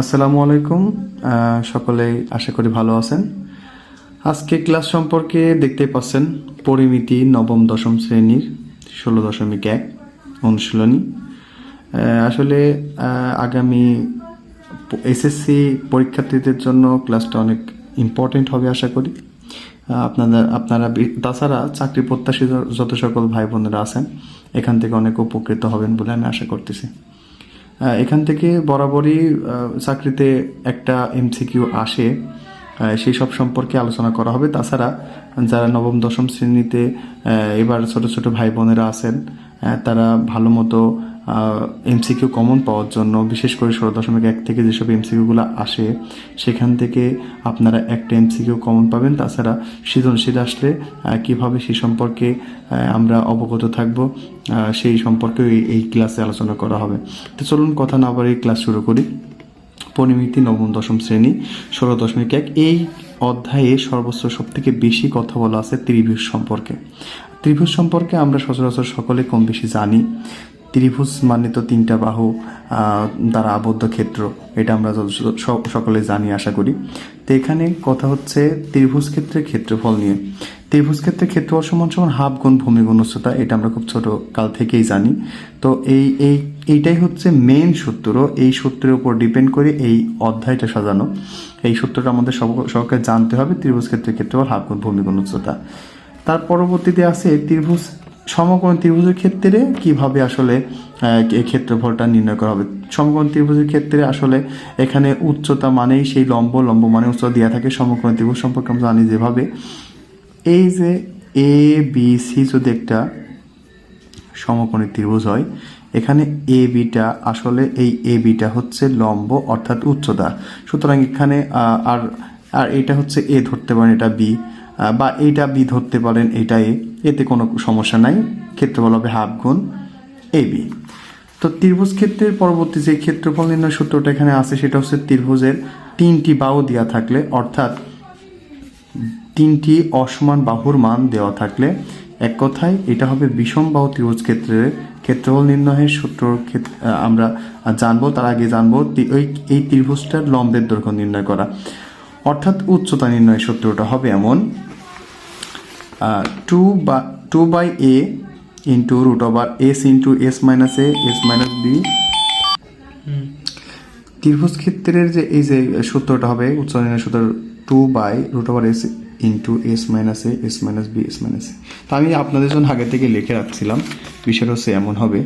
আসসালামু আলাইকুম। সকলেই আশা করি ভালো আছেন। আজকে ক্লাস সম্পর্কে দেখতেই পাচ্ছেন পরিমিতি নবম দশম শ্রেণির ষোলো দশমিক এক অনুশীলনী। আসলে আগামী এসএসসি পরীক্ষার্থীদের জন্য ক্লাসটা অনেক ইম্পর্টেন্ট হবে আশা করি। আপনাদের আপনারা তাছাড়া চাকরি প্রত্যাশী যত সকল ভাই বোনেরা আছেন, এখান থেকে অনেক উপকৃত হবেন বলে আমি আশা করতেছি। এখান থেকে বরাবরই চাকরিতে একটা এমসিকিউ আসে। সেই সব সম্পর্কে আলোচনা করা হবে। তাছাড়া যারা নবম, দশম শ্রেণীতে এবার ছোট ছোট ভাই বোনেরা আছেন তারা ভালো মতো এমসিকিউ কমন পাওয়ার জন্য, বিশেষ করে ষোলো দশমিক এক থেকে যেসব এমসিকিউগুলো আসে, সেখান থেকে আপনারা একটা এমসিকিউ কমন পাবেন। তাছাড়া সৃজনশীল আসলে কীভাবে সেই সম্পর্কে আমরা অবগত থাকব সেই সম্পর্কে এই- ক্লাসে আলোচনা করা হবে। তো চলুন কথা না বাড়িয়ে ক্লাস শুরু করি। পরিমিতি নবম দশম শ্রেণি, ষোলো দশমিক এক। এই অধ্যায়ে সর্বোচ্চ সব থেকে বেশি কথা বলা আছে ত্রিভুজ সম্পর্কে। ত্রিভুজ সম্পর্কে আমরা সচরাচর সকলে কম বেশি জানি। ত্রিভুজ মানে তো তিনটা বাহু দ্বারা আবদ্ধ ক্ষেত্র, এটা আমরা সকলে জানি, আশা করি। তো এখানে কথা হচ্ছে ত্রিভুজ ক্ষেত্রের ক্ষেত্রফল নিয়ে। ত্রিভুজ ক্ষেত্রে ক্ষেত্রফল সমান সমান হাফ গুণ ভূমি গুণ উচ্চতা এটা আমরা খুব ছোট কাল থেকেই জানি। তো এই এই, এইটাই হচ্ছে মেন সূত্র, এই সূত্রের উপর ডিপেন্ড করে এই অধ্যায়টা সাজানো। এই সূত্রটা আমাদের সব, সবকে জানতে হবে, ত্রিভুজ ক্ষেত্রের ক্ষেত্রফল হাফ গুণ ভূমি গুণ উচ্চতা তার পরবর্তীতে আছে ত্রিভুজ, সমকোণ ত্রিভুজের ক্ষেত্রে কীভাবে আসলে এই ক্ষেত্রফলটা নির্ণয় করা হবে? সমকোণ ত্রিভুজের ক্ষেত্রে আসলে এখানে উচ্চতা মানেই সেই লম্ব লম্ব মানে উচ্চতা দেওয়া থাকে। সমকোণ ত্রিভুজ সম্পর্কে আমরা জানি যেভাবে। এই যে এ বি সি যদি একটা সমকোণী ত্রিভুজ হয়, এখানে এ বিটা আসলে এই এ বিটা হচ্ছে লম্ব অর্থাৎ উচ্চতা। সুতরাং এখানে আর আর এটা হচ্ছে এ ধরতে পারেন, এটা বি বা এইটা বি ধরতে পারেন এটা এ এতে কোনো সমস্যা নাই। ক্ষেত্রফল হবে হাফ গুণ এ বি। তো ত্রিভুজ ক্ষেত্রের পরবর্তী যে ক্ষেত্রফল নির্ণয় সূত্রটা এখানে আছে, সেটা হচ্ছে ত্রিভুজের তিনটি বাহু দেওয়া থাকলে, অর্থাৎ তিনটি অসমান বাহুর মান দেওয়া থাকলে, এক কথায় এটা হবে বিষম বাহু ত্রিভুজ ক্ষেত্রের ক্ষেত্রফল নির্ণয়ের সূত্র আমরা জানব, তার আগে জানব এই ত্রিভুজটার লম্বের দৈর্ঘ্য নির্ণয় করা। অর্থাৎ উচ্চতা নির্ণয়ের সূত্রটা হবে এমন টু বা two by A into root over S into S minus A S minus B ত্রিভুজ ক্ষেত্রের যে, এই যে সূত্রটা হবে, উচ্চতা নির্ণয় সূত্র two by root over S into S minus A S minus B S minus A তা আমি আপনাদের জন্য আগে থেকে লিখে রাখছিলাম, বিষয়টা হচ্ছে এমন হবে।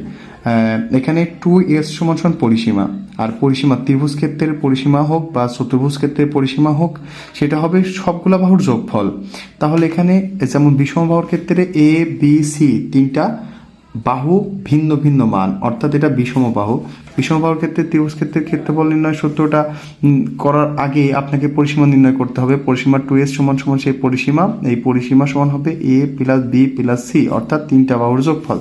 এখানে টু এস সমান সমান পরিসীমা। আর পরিসীমা ত্রিভুজ ক্ষেত্রের পরিসীমা হোক বা চতুর্ভুজ ক্ষেত্রের পরিসীমা হোক, সেটা হবে সবগুলা বাহুর যোগফল। তাহলে এখানে যেমন বিষম বাহুর ক্ষেত্রে এ বি সি তিনটা বাহু ভিন্ন ভিন্ন মান, অর্থাৎ এটা বিষম বাহু। বিষম বাহুর ক্ষেত্রে ত্রিভুজ ক্ষেত্রের ক্ষেত্রফল নির্ণয় সূত্রটা করার আগে আপনাকে পরিসীমা নির্ণয় করতে হবে। পরিসীমা টু এস সমান সমান সেই পরিসীমা। এই পরিসীমা সমান হবে A plus B plus C, অর্থাৎ তিনটা বাহুর যোগফল।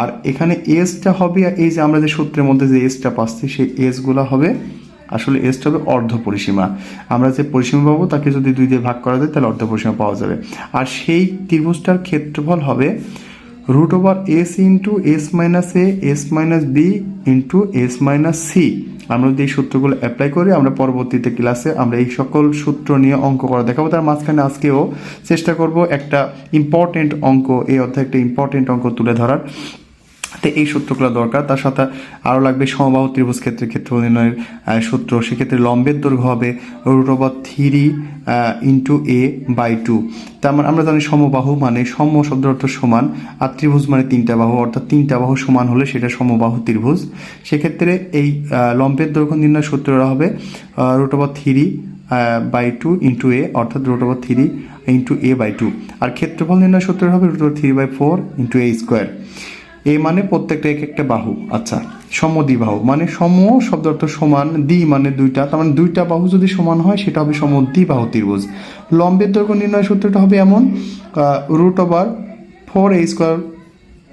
আর এখানে এসটা হবে এই যে আমরা যে সূত্রের মধ্যে যে এসটা পাচ্ছি, সেই এসগুলো হবে, আসলে এসটা হবে অর্ধ পরিসীমা। আমরা যে পরিসীমা পাবো, তাকে যদি দুই দিয়ে ভাগ করা যায়, তাহলে অর্ধ পরিসীমা পাওয়া যাবে। আর সেই ত্রিভুজটার ক্ষেত্রফল হবে root over S into S minus A S minus B into S minus C আমরা যদি এই সূত্রগুলো অ্যাপ্লাই করি, আমরা পরবর্তীতে ক্লাসে আমরা এই সকল সূত্র নিয়ে অঙ্ক করা দেখাবো। তার মাঝখানে আজকেও চেষ্টা করব একটা ইম্পর্টেন্ট অঙ্ক, এই অর্থে একটা ইম্পর্টেন্ট অঙ্ক তুলে ধরার। তো এই সূত্রগুলো দরকার। তার সাথে আরও লাগবে সমবাহু ত্রিভুজ ক্ষেত্রে ক্ষেত্র নির্ণয়ের সূত্র। সেক্ষেত্রে লম্বের দৈর্ঘ্য হবে root over three into A by two তার মানে আমরা জানি সমবাহু মানে সম শব্দের অর্থ সমান, আর ত্রিভুজ মানে তিনটা বাহু। অর্থাৎ তিনটা বাহু সমান হলে সেটা সমবাহু ত্রিভুজ। সেক্ষেত্রে এই লম্বের দৈর্ঘ্য নির্ণয় সূত্রটা হবে root over three by two into A অর্থাৎ root over three into A by two আর ক্ষেত্রফল নির্ণয় সূত্র হবে root over three by four into A square A মানে প্রত্যেকটা এক একটা বাহু। আচ্ছা সমদ্বিবাহু মানে সম শব্দ অর্থ সমান, দ্বি মানে দুইটা। তার মানে দুইটা বাহু যদি সমান হয়, সেটা হবে সমদ্বিবাহু ত্রিভুজ। লম্বের দৈর্ঘ্য নির্ণয় সূত্রটা হবে এমন root over four A square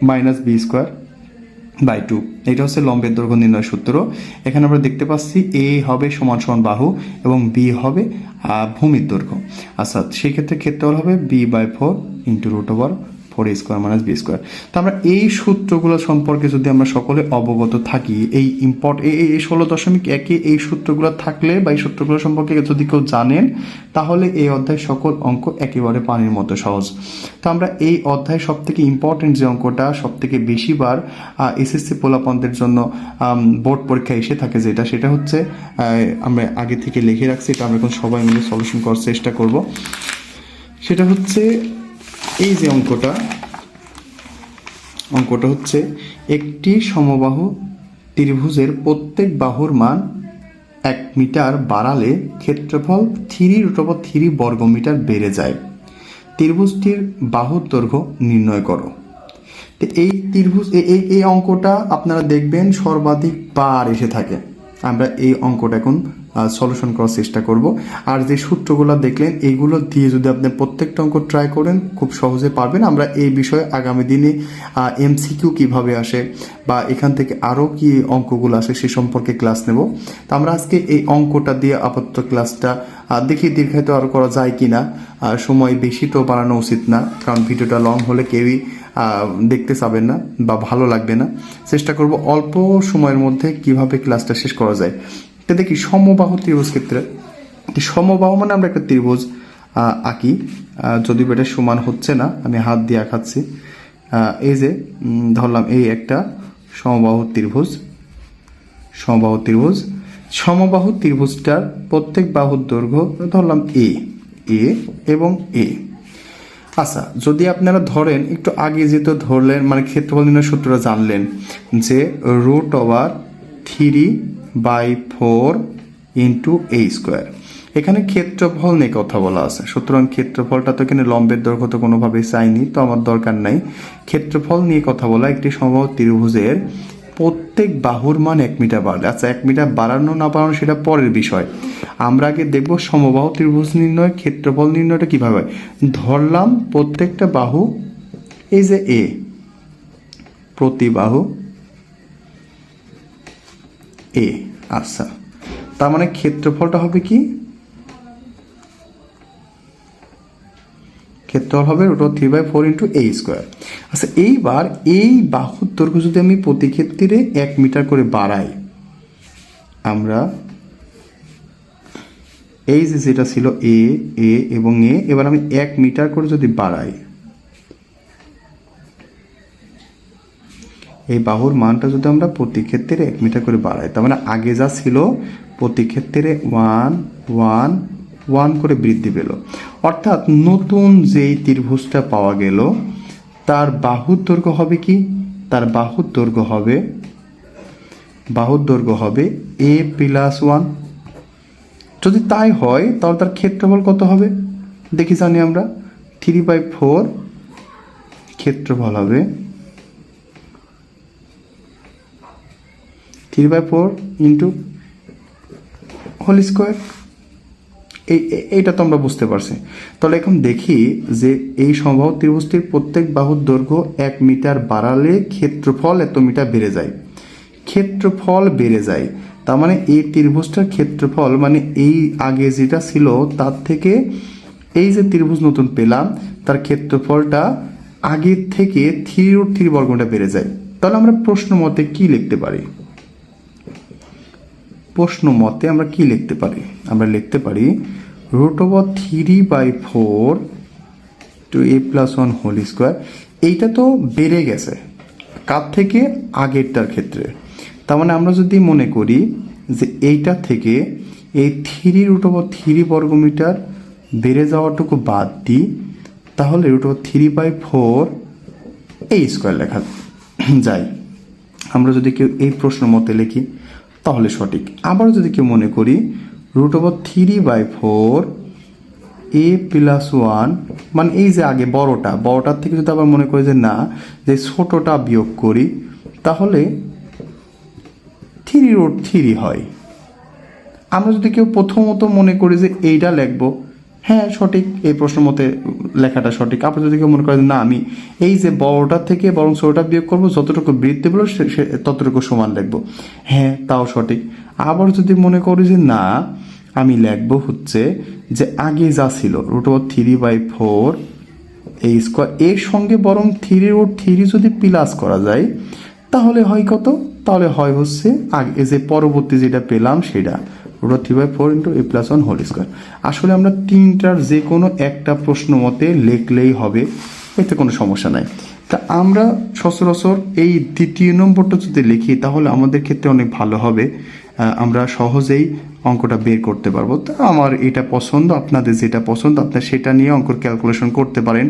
minus B square by two এটা হচ্ছে লম্বের দৈর্ঘ্য নির্ণয় সূত্র। এখানে আমরা দেখতে পাচ্ছি এ হবে সমান সমান বাহু এবং বি হবে ভূমির দৈর্ঘ্য। আচ্ছা সেই ক্ষেত্রে ক্ষেত্রফল হবে B by four into root over four A square minus B square তো আমরা এই সূত্রগুলো সম্পর্কে যদি আমরা সকলে অবগত থাকি, এই ইম্পর্ট এই ষোলো দশমিক একে এই সূত্রগুলো থাকলে বা এই সূত্রগুলো সম্পর্কে যদি কেউ জানেন, তাহলে এই অধ্যায় সকল অঙ্ক একেবারে পানির মতো সহজ। তো আমরা এই অধ্যায় সব থেকে ইম্পর্টেন্ট যে অঙ্কটা সব থেকে বেশিবার এসএসসি পোলাপনদের জন্য বোর্ড পরীক্ষা এসে থাকে যেটা, সেটা হচ্ছে আমরা আগে থেকে লিখে রাখছি, এটা আমরা এখন সবাই মিলে সলিউশন করার চেষ্টা করব। সেটা হচ্ছে এই যে অঙ্কটা অঙ্কটা হচ্ছে একটি সমবাহু ত্রিভুজের প্রত্যেক বাহুর মান এক মিটার বাড়ালে ক্ষেত্রফল থ্রি রুট ওভার থ্রি বর্গমিটার বেড়ে যায়। ত্রিভুজটির বাহুর দৈর্ঘ্য নির্ণয় করো। তো এই ত্রিভুজ এই অঙ্কটা আপনারা দেখবেন সর্বাধিক বার এসে থাকে। আমরা এই অঙ্কটা এখন সলিউশন করার চেষ্টা করব। আর যে সূত্রগুলো দেখলেন এইগুলো দিয়ে যদি আপনি প্রত্যেকটা অঙ্ক ট্রাই করেন, খুব সহজে পারবেন। আমরা এই বিষয়ে আগামী দিনে এমসিকিউ কীভাবে আসে বা এখান থেকে আরও কি অঙ্কগুলো আসে সে সম্পর্কে ক্লাস নেব। তো আমরা আজকে এই অঙ্কটা দিয়ে আপাতত ক্লাসটা দেখি দীর্ঘায়িত আরও করা যায় কি না সময় বেশি তো বাড়ানো উচিত না, কারণ ভিডিওটা লং হলে কেউই দেখতে চাবেন না বা ভালো লাগবে না। চেষ্টা করব অল্প সময়ের মধ্যে কীভাবে ক্লাসটা শেষ করা যায়। তো দেখি সমবাহু ত্রিভুজ ক্ষেত্রে। সমবাহু মানে আমরা একটা ত্রিভুজ আঁকি। যদি এটা সমান হচ্ছে না, আমি হাত দিয়ে আঁকাচ্ছি। এই যে ধরলাম এই একটা সমবাহু ত্রিভুজ সমবাহু ত্রিভুজ। সমবাহু ত্রিভুজটার প্রত্যেক বাহুর দৈর্ঘ্য ধরলাম এ এ এবং এ আচ্ছা যদি আপনারা ধরেন একটু আগে যেহেতু ধরলেন মানে ক্ষেত্রফল নির্ণয় সূত্রটা জানলেন, যে root over three by four into A square এখানে ক্ষেত্রফল নিয়ে কথা বলা আছে। সুতরাং ক্ষেত্রফলটা তো এখানে লম্বের দৈর্ঘ্য তো কোনোভাবেই চাইনি, তো আমার দরকার নাই। ক্ষেত্রফল নিয়ে কথা বলা একটি সমবাহু ত্রিভুজের প্রত্যেক বাহুর মান এক মিটার বাড়লে। আচ্ছা এক মিটার বাড়ানো না বাড়ানো সেটা পরের বিষয়। আমরা আগে দেখব সমবাহু ত্রিভুজ নির্ণয়, ক্ষেত্রফল নির্ণয়টা কীভাবে ধরলাম প্রত্যেকটা বাহু, এই যে এ প্রতি বাহু এ আচ্ছা। তার মানে ক্ষেত্রফলটা হবে কি? ক্ষেত্রফল হবে root three by four into A square আচ্ছা এইবার এই বাহুর দৈর্ঘ্য যদি আমি প্রতি ক্ষেত্রে এক মিটার করে বাড়াই, আমরা এই যে যেটা ছিল এ এ এবং এ, এবার আমি এক মিটার করে যদি বাড়াই, এই বাহুর মানটা যদি আমরা প্রতি ক্ষেত্রে এক মিটার করে বাড়াই, তার মানে আগে যা ছিল প্রতি ক্ষেত্রে ওয়ান ওয়ান ওয়ান করে বৃদ্ধি পেল। অর্থাৎ নতুন যেই ত্রিভুজটা পাওয়া গেল, তার বাহুর দৈর্ঘ্য হবে কি? তার বাহুর দৈর্ঘ্য হবে, বাহুর দৈর্ঘ্য হবে এ প্লাস ওয়ান। যদি তাই হয়, তাহলে তার ক্ষেত্রফল কত হবে? দেখি জানি আমরা। থ্রি বাই ফোর ক্ষেত্রফল হবে three by four into whole square এই এইটা তো আমরা বুঝতে পারছি। তাহলে এখন দেখি যে এই সম্ভব ত্রিভুজটির প্রত্যেক বাহুর দৈর্ঘ্য এক মিটার বাড়ালে ক্ষেত্রফল এত মিটার বেড়ে যায়। ক্ষেত্রফল বেড়ে যায়। তার মানে এই ত্রিভুজটার ক্ষেত্রফল মানে এই আগে যেটা ছিল, তার থেকে এই যে ত্রিভুজ নতুন পেলাম, তার ক্ষেত্রফলটা আগের থেকে থ্রি রুট থ্রি বর্গটা বেড়ে যায়। তাহলে আমরা প্রশ্ন মতে কি লিখতে পারি? প্রশ্ন মতে আমরা কি লিখতে পারি? আমরা লিখতে পারি root over three by four two A plus one whole square এইটা তো বেড়ে গেছে, কার থেকে? আগেরটার ক্ষেত্রে। তার মানে আমরা যদি মনে করি যে এইটা থেকে এই থ্রি রুট ওভার থ্রি বর্গমিটার বেড়ে যাওয়াটুকু বাদ দিই, তাহলে root over three by four এই স্কোয়ার লেখা যায়। আমরা যদি কেউ এই প্রশ্ন মতে লিখি, তাহলে সঠিক। আবার যদি কেউ মনে করি root over three by four A plus one মানে এই যে আগে বড়টা, বড়টার থেকে যদি আবার মনে করি যে না, যে ছোটটা বিয়োগ করি, তাহলে থ্রি রোড থ্রি হয়। আমরা যদি কেউ প্রথমত মনে করি যে এইটা লিখব হ্যাঁ সঠিক, এই প্রশ্ন মতে লেখাটা সঠিক। আবার যদি কেউ মনে করেন না, আমি এই যে বড়টা থেকে বরং ছোটটা বিয়োগ করব, যতটুকু বৃদ্ধি পেল সে- ততটুকু সমান লিখব। হ্যাঁ তাও সঠিক। আবার যদি মনে করি যে না, আমি লিখব হচ্ছে যে আগে যা ছিল root over three by four এই স্কোয়ার এর সঙ্গে বরং থ্রি রুট থ্রি যদি প্লাস করা যায়, তাহলে হয় কত? তাহলে হয় হচ্ছে আগে যে পরবর্তী যেটা পেলাম সেটা root three by four into A plus one whole square. আসলে আমরা তিনটার যে কোনো একটা প্রশ্ন মতে লিখলেই হবে, এতে কোনো সমস্যা নাই। তা আমরা সচরাচর এই দ্বিতীয় নম্বরটা যদি লিখি, তাহলে আমাদের ক্ষেত্রে অনেক ভালো হবে। আমরা সহজেই অঙ্কটা বের করতে পারব। তা আমার এটা পছন্দ, আপনাদের যেটা পছন্দ, আপনার সেটা নিয়ে অঙ্কর ক্যালকুলেশন করতে পারেন,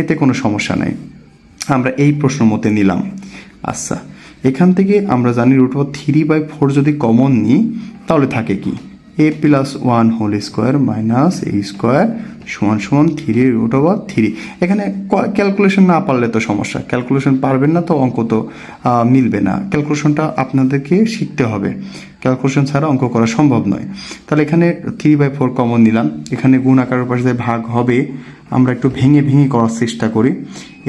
এতে কোনো সমস্যা নাই। আমরা এই প্রশ্ন মতে নিলাম। আচ্ছা। এখান থেকে আমরা জানি root of three by four যদি কমন নিই, তাহলে থাকে কি? A plus one whole square minus A square সমান সমান থ্রি রুট ওভার থ্রি এখানে ক্যালকুলেশন না পারলে তো সমস্যা। ক্যালকুলেশন পারবেন না তো অঙ্ক তো মিলবে না। ক্যালকুলেশনটা আপনাদেরকে শিখতে হবে। ক্যালকুলেশন ছাড়া অঙ্ক করা সম্ভব নয়। তাহলে এখানে থ্রি বাই ফোর কমন নিলাম। এখানে গুণ আকারের পাশে যে ভাগ হবে। আমরা একটু ভেঙে ভেঙে করার চেষ্টা করি।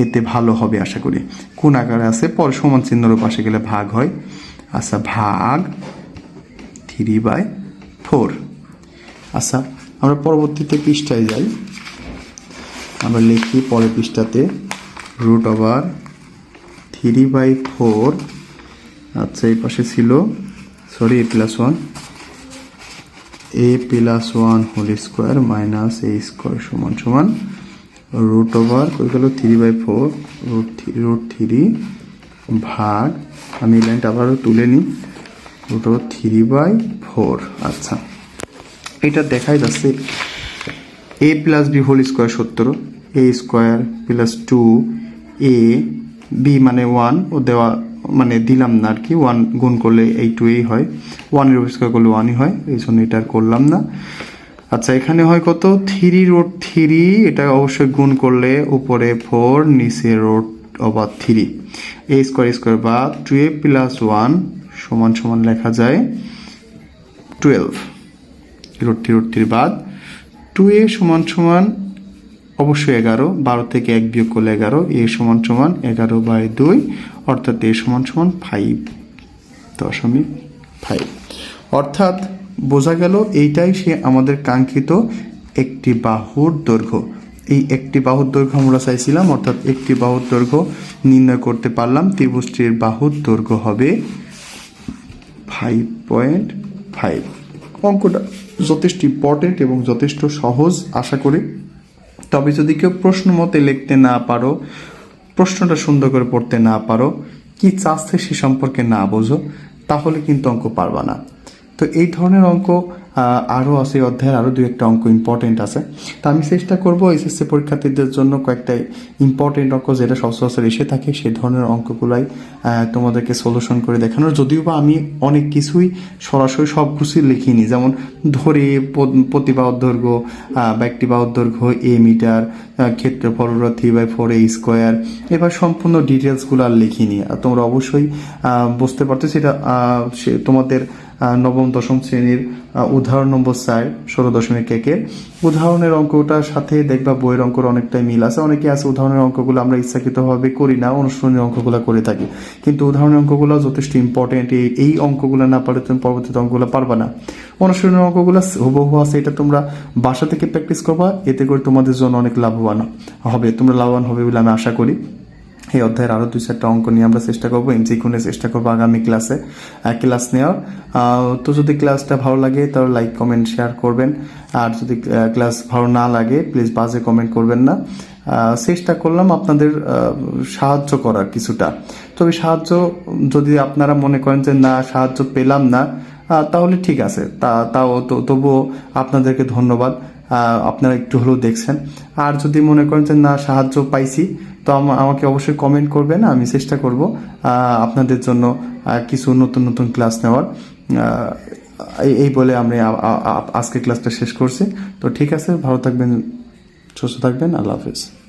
এতে ভালো হবে আশা করি। কোন আকারে আছে? পর সমান চিহ্নর পাশে গেলে ভাগ হয়। আচ্ছা ভাগ থ্রি বাই ফোর। আচ্ছা আমরা পরবর্তীতে পৃষ্ঠায় যাই। আমরা লিখি পরের পৃষ্ঠাতে root over three by four আচ্ছা এই পাশে ছিল sorry A plus one A plus one whole square minus A square সমান সমান রুট ওভার কই গেল? Three by four root three root three ভাগ। আমি লাইনটা আবারও তুলে নিই। Root over three by four আচ্ছা। এটা দেখাই যাচ্ছে A plus B whole square সত্তর, A square plus two, A, B মানে ওয়ান, ও দেওয়া মানে দিলাম না আর কি, ওয়ান গুণ করলে এই টু এই হয়, ওয়ানের স্কোয়ার করলে ওয়ানই হয়, এই জন্য এটা আর করলাম না। আচ্ছা এখানে হয় কত? থ্রি রোড থ্রি, এটা অবশ্যই গুণ করলে উপরে ফোর, নিচে root over three. A square square বা টু এ প্লাস ওয়ান, সমান সমান লেখা যায়। Twelve root three root three বাদ। টু এ সমান সমান অবশ্যই এগারো, বারো থেকে এক বিয়োগ করলে এগারো, এ সমান সমান এগারো বাই দুই, অর্থাৎ এ সমান সমান ফাইভ দশমিক ফাইভ অর্থাৎ বোঝা গেল এইটাই সে আমাদের কাঙ্ক্ষিত একটি বাহুর দৈর্ঘ্য। এই একটি বাহুর দৈর্ঘ্য আমরা চাইছিলাম, অর্থাৎ একটি বাহুর দৈর্ঘ্য নির্ণয় করতে পারলাম, ত্রিভুজটির বাহুর দৈর্ঘ্য হবে ফাইভ পয়েন্ট ফাইভ অঙ্কটা যথেষ্ট ইম্পর্টেন্ট এবং যথেষ্ট সহজ, আশা করি। তবে যদি কেউ প্রশ্ন মতে লিখতে না পারো, প্রশ্নটা সুন্দর করে পড়তে না পারো, কি চাচ্ছে সে সম্পর্কে না বোঝো, তাহলে কিন্তু অঙ্ক পারবা না। তো এই ধরনের অঙ্ক আরও আছে এই অধ্যায়ের আরও দু একটা অঙ্ক ইম্পর্টেন্ট আছে। তো আমি চেষ্টা করব এসএসসি পরীক্ষার্থীদের জন্য কয়েকটা ইম্পর্টেন্ট অঙ্ক যেটা সচরাচর এসে থাকে সেই ধরনের অঙ্কগুলাই তোমাদেরকে সলিউশন করে দেখানোর। যদিও বা আমি অনেক কিছুই সরাসরি সব কিছুই লিখিনি। যেমন ধরে প- প্রতিবাহর দৈর্ঘ্য আহ, বা দৈর্ঘ্য এ মিটার ক্ষেত্রফল three by four A square এবার সম্পূর্ণ ডিটেলসগুলো আর লিখিনি। আর তোমরা অবশ্যই বুঝতে পারছ সেটা সে তোমাদের নবম, দশম শ্রেণির উদাহরণ নম্বর চার, ষোলো দশমিক একের উদাহরণের অঙ্কটার সাথে দেখবা বইয়ের অঙ্কর অনেকটাই মিল আছে। অনেকে আছে উদাহরণের অঙ্কগুলো আমরা ইচ্ছাকৃতভাবে করি না অনুশীলনের অঙ্কগুলো করে থাকি। কিন্তু উদাহরণের অঙ্কগুলো যথেষ্ট ইম্পর্টেন্ট এই অঙ্কগুলো না পারলে তুমি পরবর্তীতে অঙ্কগুলো পারবা না। অনুশীলনের অঙ্কগুলো হুবহু আছে, এটা তোমরা বাসা থেকে প্র্যাকটিস করবা, এতে করে তোমাদের জন্য অনেক লাভবান হবে, তোমরা লাভবান হবে বলে আমি আশা করি। এই অধ্যায়ের আরও দুই চারটা অঙ্ক নিয়ে আমরা চেষ্টা করব। এনজি এমসিকিউনের চেষ্টা করব আগামী ক্লাসে ক্লাস নেওয়ার। তো যদি ক্লাসটা ভালো লাগে, তাহলে লাইক, কমেন্ট, শেয়ার করবেন। আর যদি ক্লাস ভালো না লাগে, প্লিজ বাজে কমেন্ট করবেন না। চেষ্টা করলাম আপনাদের সাহায্য করার কিছুটা। তবে সাহায্য, যদি আপনারা মনে করেন যে না, সাহায্য পেলাম না তাহলে ঠিক আছে। তা, তাও তবুও আপনাদেরকে ধন্যবাদ। আপনারা একটু হলেও দেখছেন। আর যদি মনে করেন যে, না, সাহায্য পাইছি, তো আমা- আমাকে অবশ্যই কমেন্ট করবেন, আমি চেষ্টা করব আপনাদের জন্য কিছু নতুন নতুন ক্লাস নেওয়ার। এই- বলে আমি আজকে ক্লাসটা শেষ করছি। তো ঠিক আছে, ভালো থাকবেন, সুস্থ থাকবেন, আল্লাহ হাফিজ।